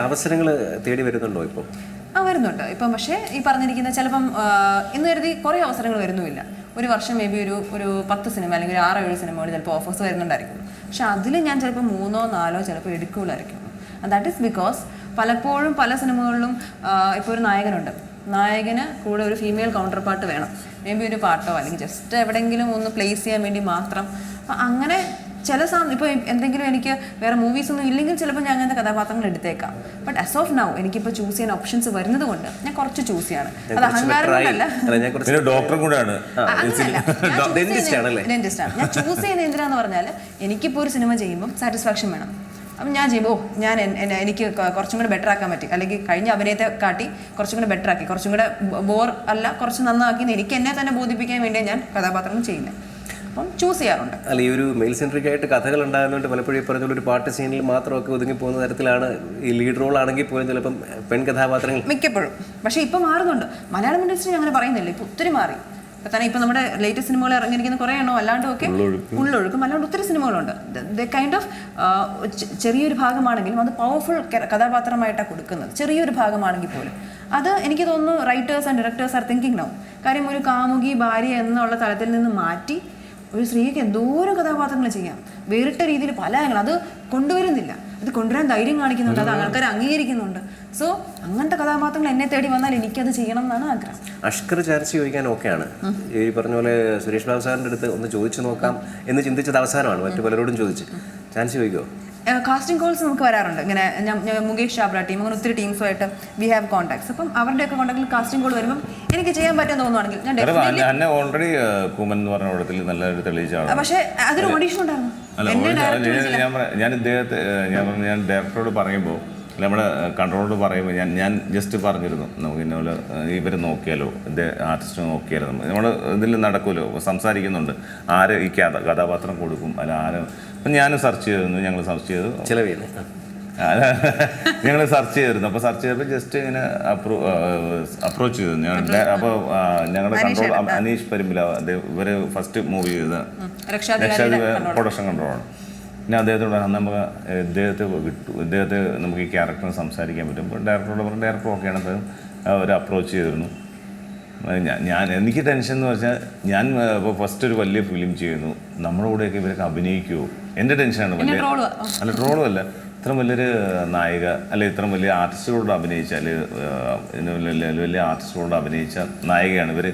അവസരങ്ങൾ തേടി വരുന്നുണ്ടോ ഇപ്പോൾ ആ വരുന്നുണ്ട്. ഇപ്പം പക്ഷേ ഈ പറഞ്ഞിരിക്കുന്ന ചിലപ്പം ഇന്ന് കരുതി കുറേ അവസരങ്ങൾ വരുന്നുമില്ല. ഒരു വർഷം മേ ബി ഒരു ഒരു പത്ത് സിനിമ അല്ലെങ്കിൽ ഒരു ആറോ ഏഴ് സിനിമകൾ ചിലപ്പോൾ ഓഫേഴ്സ് വരുന്നുണ്ടായിരിക്കും. പക്ഷെ അതിൽ ഞാൻ ചിലപ്പോൾ മൂന്നോ നാലോ ചിലപ്പോൾ എടുക്കുകയുള്ളായിരിക്കും. ദാറ്റ് ഈസ് ബിക്കോസ് പലപ്പോഴും പല സിനിമകളിലും ഇപ്പോൾ ഒരു നായകനുണ്ട്. നായകന് കൂടെ ഒരു ഫീമെയിൽ കൗണ്ടർ പാർട്ട് വേണം. മേ ബി ഒരു പാട്ടോ അല്ലെങ്കിൽ ജസ്റ്റ് എവിടെയെങ്കിലും ഒന്ന് പ്ലേസ് ചെയ്യാൻ വേണ്ടി മാത്രം. അപ്പം അങ്ങനെ ചില സാ ഇപ്പോൾ എന്തെങ്കിലും എനിക്ക് വേറെ മൂവീസ് ഒന്നും ഇല്ലെങ്കിൽ ചിലപ്പോൾ ഞാൻ അങ്ങനത്തെ കഥാപാത്രങ്ങൾ എടുത്തേക്കാം. ബട്ട് അസ് ഓഫ് നൗ എനിക്കിപ്പോൾ ചൂസ് ചെയ്യാൻ ഓപ്ഷൻസ് വരുന്നത് കൊണ്ട് ഞാൻ കുറച്ച് ചൂസ് ചെയ്യാണ്. അത് അഹങ്കാരം കൊണ്ടല്ല. അല്ല ഞാൻ ചൂസ് ചെയ്യുന്ന എന്തിനാന്ന് പറഞ്ഞാൽ എനിക്കിപ്പോൾ ഒരു സിനിമ ചെയ്യുമ്പോൾ സാറ്റിസ്ഫാക്ഷൻ വേണം. അപ്പം ഞാൻ ചെയ്യുമ്പോൾ ഓ ഞാൻ എനിക്ക് കുറച്ചും കൂടെ ബെറ്റർ ആക്കാൻ പറ്റി. അല്ലെങ്കിൽ കഴിഞ്ഞ അഭിനയത്തെ കാട്ടി കുറച്ചും കൂടെ ബെറ്റർ ആക്കി. കുറച്ചും കൂടെ ബോർ അല്ല കുറച്ച് നന്നാക്കി എനിക്ക് എന്നെ തന്നെ ബോധിപ്പിക്കാൻ വേണ്ടിയാണ് ഞാൻ കഥാപാത്രങ്ങൾ ചെയ്യുന്നത് അപ്പം ചൂസ് ചെയ്യാറുണ്ട്. അല്ല ഈ ഒരു മെയിൽ സെൻട്രിക് ആയിട്ട് കഥകൾ ഉണ്ടാകുന്നതുകൊണ്ട് പലപ്പോഴും ഈ പറഞ്ഞ ഒരു പാട്ട് സീനിൽ മാത്രമൊക്കെ ഒതുങ്ങി പോകുന്ന തരത്തിലാണ് ഈ ലീഡ് റോൾ ആണെങ്കിൽ പോലും ചിലപ്പം പെൺ കഥാപാത്രങ്ങൾ. മിക്കപ്പോഴും. പക്ഷേ ഇപ്പം മാറുന്നുണ്ട്. മലയാളം ഇൻഡസ്ട്രി അങ്ങനെ പറയുന്നില്ല. ഇപ്പം ഒത്തിരി മാറി. ഇപ്പം തന്നെ ഇപ്പം നമ്മുടെ ലേറ്റസ്റ്റ് സിനിമകൾ ഇറങ്ങിയിരിക്കുന്ന കുറേ എണ്ണോ അല്ലാണ്ടും ഒക്കെ ഉള്ളൊഴുക്കും. അല്ലാണ്ട് ഒത്തിരി സിനിമകളുണ്ട്. ദ കൈൻഡ് ഓഫ് ചെറിയൊരു ഭാഗമാണെങ്കിലും അത് പവർഫുൾ കഥാപാത്രമായിട്ടാണ് കൊടുക്കുന്നത്. ചെറിയൊരു ഭാഗമാണെങ്കിൽ പോലും. അത് എനിക്ക് തോന്നുന്നു writers and directors are thinking no കാര്യം ഒരു കാമുകി ഭാര്യ എന്നുള്ള തലത്തിൽ നിന്ന് മാറ്റി ഒരു സ്ത്രീക്ക് എന്തോരം കഥാപാത്രങ്ങൾ ചെയ്യാം? വേറിട്ട രീതിയിൽ പല ആംഗിൾ അത് കൊണ്ടുവരുന്നില്ല. അത് കൊണ്ടുവരാൻ ധൈര്യം കാണിക്കുന്നുണ്ട്. അത് ആൾക്കാർ അംഗീകരിക്കുന്നുണ്ട്. സോ അങ്ങനത്തെ കഥാപാത്രങ്ങൾ എന്നെ തേടി വന്നാൽ എനിക്കത് ചെയ്യണം എന്നാണ് ആഗ്രഹം. അഷ്കർ ചാർച്ച ചോദിക്കാൻ ഓക്കെയാണ്. ഈ പറഞ്ഞ പോലെ സുരേഷ് ബാബു സാറിന്റെ അടുത്ത് ഒന്ന് ചോദിച്ചു നോക്കാം എന്ന് ചിന്തിച്ചത് അവസാനമാണ്. മറ്റു പലരോടും ചോദിച്ചു. ചാൻസ് ചോദിക്കുമോ കാസ്റ്റിംഗ് കോൾസ് നമുക്ക് വരാറുണ്ട്. ഇങ്ങനെ മുകേഷ് ചാബ്ര ടീം അങ്ങനെ ഒത്തിരി ടീംസുമായിട്ട് വി ഹാവ് കോൺടാക്ട്സ് അപ്പം അവരുടെയൊക്കെ കോൺടാക്റ്റിൽ കാസ്റ്റിംഗ് കോൾ വരുമ്പം എനിക്ക് ചെയ്യാൻ പറ്റുമെന്ന് തോന്നുവാണെങ്കിൽ ഞാൻ ഓൾറെഡി കുമൻ എന്ന് പറഞ്ഞ പടത്തിൽ നല്ലൊരു തെളിയിച്ച ആളാണ്. പക്ഷേ അതൊരു ഓഡീഷൻ ഉണ്ടായിരുന്നു. ഞാൻ- ഞാൻ പറ- ഞാൻ ഇദ്ദേഹത്തെ ഞാൻ ഞാൻ ഡയറക്ടറോട് പറയുമ്പോൾ നമ്മുടെ കൺട്രോളോട് പറയുമ്പോൾ ഞാൻ ഞാൻ ജസ്റ്റ് പറഞ്ഞിരുന്നു. നമുക്ക് ഇന്നപോലെ ഇവർ നോക്കിയാലോ ഇത് ആർട്ടിസ്റ്റ് നോക്കിയാലോ നമ്മൾ ഇതിൽ നടക്കുമല്ലോ സംസാരിക്കുന്നുണ്ട്. ആര് ഈ കഥ കഥാപാത്രം കൊടുക്കും അല്ല ആര്? അപ്പം ഞാനും സെർച്ച് ചെയ്തിരുന്നു ഞങ്ങൾ സെർച്ച് ചെയ്തു. ചിലവ് ചെയ്യുന്നത് ഞങ്ങൾ സെർച്ച് ചെയ്തിരുന്നു. അപ്പോൾ സെർച്ച് ചെയ്തപ്പോൾ ജസ്റ്റ് ഇങ്ങനെ അപ്രോ അപ്രോച്ച് ചെയ്തു. ഞാൻ അപ്പോൾ ഞങ്ങളുടെ കൺട്രോൾ അനീഷ് പരിമില ഇവർ ഫസ്റ്റ് മൂവി ചെയ്ത രക്ഷാധികാരി പ്രൊഡക്ഷൻ കൺട്രോളാണ് പിന്നെ അദ്ദേഹത്തോട് നമുക്ക് ഇദ്ദേഹത്തെ കിട്ടും ഇദ്ദേഹത്തെ നമുക്ക് ഈ ക്യാരക്ടറിന് സംസാരിക്കാൻ പറ്റും. അപ്പോൾ ഡയറക്ടറോട് പറഞ്ഞു ഡയറക്ടർ ഓക്കെയാണ് അദ്ദേഹം അവർ അപ്രോച്ച് ചെയ്തിരുന്നു. ഞാൻ ഞാൻ എനിക്ക് ടെൻഷൻ എന്ന് വെച്ചാൽ ഞാൻ ഇപ്പോൾ ഫസ്റ്റ് ഒരു വലിയ ഫിലിം ചെയ്യുന്നു. നമ്മുടെ കൂടെയൊക്കെ ഇവരൊക്കെ അഭിനയിക്കുമോ എന്റെ ടെൻഷനാണ് വലിയ. അല്ല ട്രോളും അല്ല. ഇത്ര വലിയൊരു നായിക അല്ലെ ഇത്ര വലിയ ആർട്ടിസ്റ്റുകളോട് അഭിനയിച്ച അല്ലെ വലിയ ആർട്ടിസ്റ്റുകളോട് അഭിനയിച്ച നായികയാണ് ഇവർ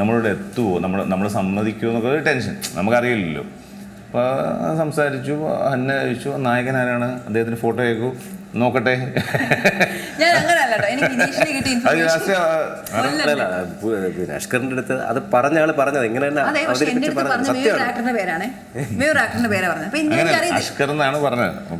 നമ്മളോട് എത്തുമോ നമ്മൾ നമ്മൾ സമ്മതിക്കുമോ എന്നൊക്കെ ഒരു ടെൻഷൻ നമുക്കറിയില്ലല്ലോ. അപ്പോൾ സംസാരിച്ചു അന്നെ ചോദിച്ചു നായകൻ ആരാണ്? അദ്ദേഹത്തിന് ഫോട്ടോ അയക്കൂ. നോക്കട്ടെ. ഞാൻ അഷ്കറിന്റെ അടുത്ത് അത് പറഞ്ഞ ആൾ പറഞ്ഞത് എങ്ങനെ തന്നെ അതെ പക്ഷെ എന്റെ പറഞ്ഞത് എന്നാണ്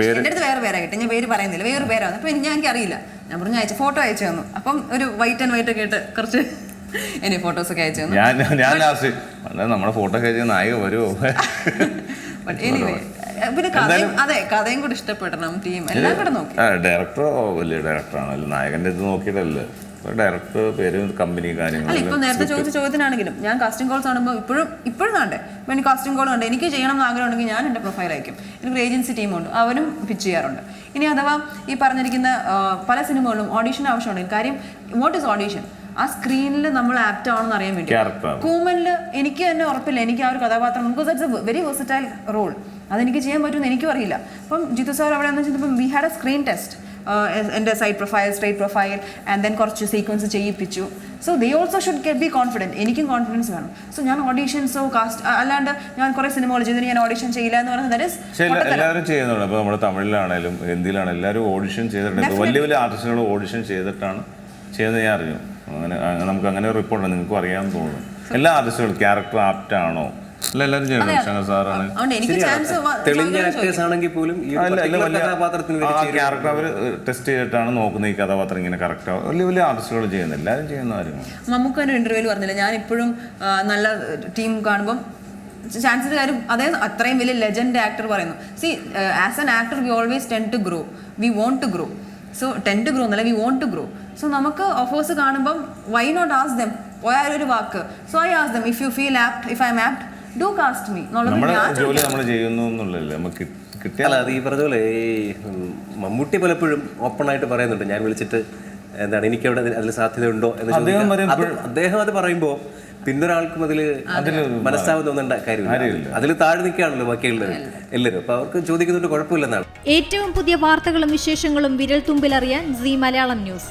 പേര് വേറെ പേരാ കിട്ടി ഞാൻ പേര് പറയുന്നില്ല. വേറെ പേരാണ് അപ്പൊ എനിക്ക് എനിക്ക് അറിയില്ല ഞാൻ പറഞ്ഞു അയച്ചു ഫോട്ടോ അയച്ചു തന്നു. അപ്പം ഒരു വൈറ്റ് ആൻഡ് വൈറ്റ് ഒക്കെ ഇട്ട് കുറച്ച് എന്നെ ഫോട്ടോസ് ഒക്കെ അയച്ചു തന്നു. ഞാൻ ഞാൻ ലാസ്റ്റ് നമ്മുടെ ഫോട്ടോ കഴിച്ച നായിക വരുമോ പിന്നെ കഥയും അതെ കഥയും കൂടി ഇഷ്ടപ്പെടണം ടീം എല്ലാം കൂടെ നോക്കി. ഡയറക്ടർ വലിയ ഡയറക്ടറാണ് നായകന്റെ ഇത് നോക്കിയിട്ടല്ലേ? ഡയറക്ടർ പേര് കമ്പനി കാര്യങ്ങളും കാര്യങ്ങൾ ഇപ്പൊ നേരത്തെ ചോദിച്ച ചോദ്യത്തിനാണെങ്കിലും ഞാൻ കാസ്റ്റിംഗ് കോൾസ് കാണുമ്പോൾ ഇപ്പോഴും ഇപ്പോഴും കാണണ്ടേ ഇപ്പം എനിക്ക് കാസ്റ്റിംഗ് കോൾ ഉണ്ട്. എനിക്ക് ചെയ്യണം എന്ന് ആഗ്രഹം ഉണ്ടെങ്കിൽ ഞാൻ എന്റെ പ്രൊഫൈൽ അയക്കും. എനിക്ക് ഏജൻസി ടീമുണ്ട് അവരും പിച്ച് ചെയ്യാറുണ്ട്. ഇനി അഥവാ ഈ പറഞ്ഞിരിക്കുന്ന പല സിനിമകളിലും ഓഡീഷൻ ആവശ്യമുണ്ടെങ്കിൽ കാര്യം വാട്ട് ഇസ് ഓഡീഷൻ ആ സ്ക്രീനിൽ നമ്മൾ ആപ്റ്റ് ആണെന്ന് അറിയാൻ വേണ്ടി. കൂമനിൽ എനിക്ക് തന്നെ ഉറപ്പില്ല. എനിക്ക് ആ ഒരു കഥാപാത്രം because it's a very versatile role അതെനിക്ക് ചെയ്യാൻ പറ്റുമെന്ന് എനിക്കും അറിയില്ല. അപ്പം ജിത്തു സാർ അവിടെ എന്ന് വെച്ചാൽ we had a screen test എന്റെ side profile straight profile and then കുറച്ച് sequence ചെയ്യിപ്പിച്ചു. So they also should get be confident എനിക്കും കോൺഫിഡൻസ് വേണം. സോ ഞാൻ ഓഡീഷൻസോ കാസ്റ്റ് അല്ലാണ്ട് ഞാൻ കുറേ സിനിമകൾ ചെയ്തിട്ട് ഞാൻ ഓഡീഷൻ ചെയ്യില്ല എന്ന് പറയുന്നത് ദാറ്റ് എല്ലാ- എല്ലാവരും ചെയ്യുന്നുണ്ട്. അപ്പോൾ നമ്മുടെ തമിഴിലാണേലും ഹിന്ദിയിലാണെങ്കിലും എല്ലാവരും ഓഡിഷൻ ചെയ്തിട്ടുണ്ട്. വലിയ വലിയ ആർട്ടിസ്റ്റുകൾ ഓഡിഷൻ ചെയ്തിട്ടാണ് ചെയ്യുന്നത് ഞാൻ അറിഞ്ഞു. അങ്ങനെ നമുക്ക് അങ്ങനെ റിപ്പോർട്ട് നിങ്ങൾക്കും അറിയാമെന്ന് തോന്നുന്നു. എല്ലാ ആർട്ടിസ്റ്റുകളും ക്യാരക്ടർ ആപ്റ്റ് ആണോ? അല്ല എല്ലാവരും ചെയ്യണം ശങ്കർ സാറാണ് അതുകൊണ്ട് എനിക്ക് ചാൻസ് തെളിഞ്ഞ ആക്ടേഴ്സ് ആണെങ്കിൽ പോലും ക്യാരക്ടർ അവർ ടെസ്റ്റ് ചെയ്തിട്ടാണ് നോക്കുന്നത് ഈ കഥാപാത്രം ഇങ്ങനെ കറക്റ്റ് ആവും വലിയ വലിയ ആർട്ടിസ്റ്റുകൾ ചെയ്യുന്നത് എല്ലാവരും ചെയ്യുന്ന കാര്യമാണ്. നമുക്ക് ഒരു ഇന്റർവ്യൂവിൽ പറഞ്ഞില്ല ഞാൻ ഇപ്പോഴും നല്ല ടീം കാണുമ്പോൾ ചാൻസിന്റെ കാര്യം അതേ അത്രയും വലിയ ലെജൻഡ് ആക്ടർ പറയുന്നു. See as an actor we always tend to grow we want to grow so tend to grow എന്നല്ല we want to grow so നമുക്ക് ഓഫേഴ്സ് കാണുമ്പം വൈ നോട്ട് ആസ് ദം ഒരു വാക്ക്? So I ask them if you feel apt if I am apt do cast me നമ്മുടെ ജോലി നമ്മൾ ചെയ്യുന്നു എന്നുള്ളതല്ലേ? നമുക്ക് കിട്ടിയാൽ അത് ഈ പറഞ്ഞ പോലെ ഈ മമ്മൂട്ടി പലപ്പോഴും ഓപ്പൺ ആയിട്ട് പറയുന്നുണ്ട്. ഞാൻ വിളിച്ചിട്ട് എന്താണ് എനിക്ക് അവിടെ അതിൽ സാധ്യതയുണ്ടോ എന്ന് അദ്ദേഹം ചോദിക്കാം. അത് അദ്ദേഹം അത് പറയുമ്പോൾ പിന്നൊരാൾക്കും അതിൽ മനസ്താവം തോന്നേണ്ട കാര്യമില്ല. അതിൽ താഴെ നിൽക്കുകയാണല്ലോ ബാക്കിയുള്ളവർ. എല്ലാവരും. അപ്പൊ അവർക്ക് ചോദിക്കുന്നുണ്ട് കുഴപ്പമില്ലെന്നാണ്. ഏറ്റവും പുതിയ വാർത്തകളും വിശേഷങ്ങളും വിരൽ തുമ്പിലറിയാൻ സി മലയാളം ന്യൂസ്.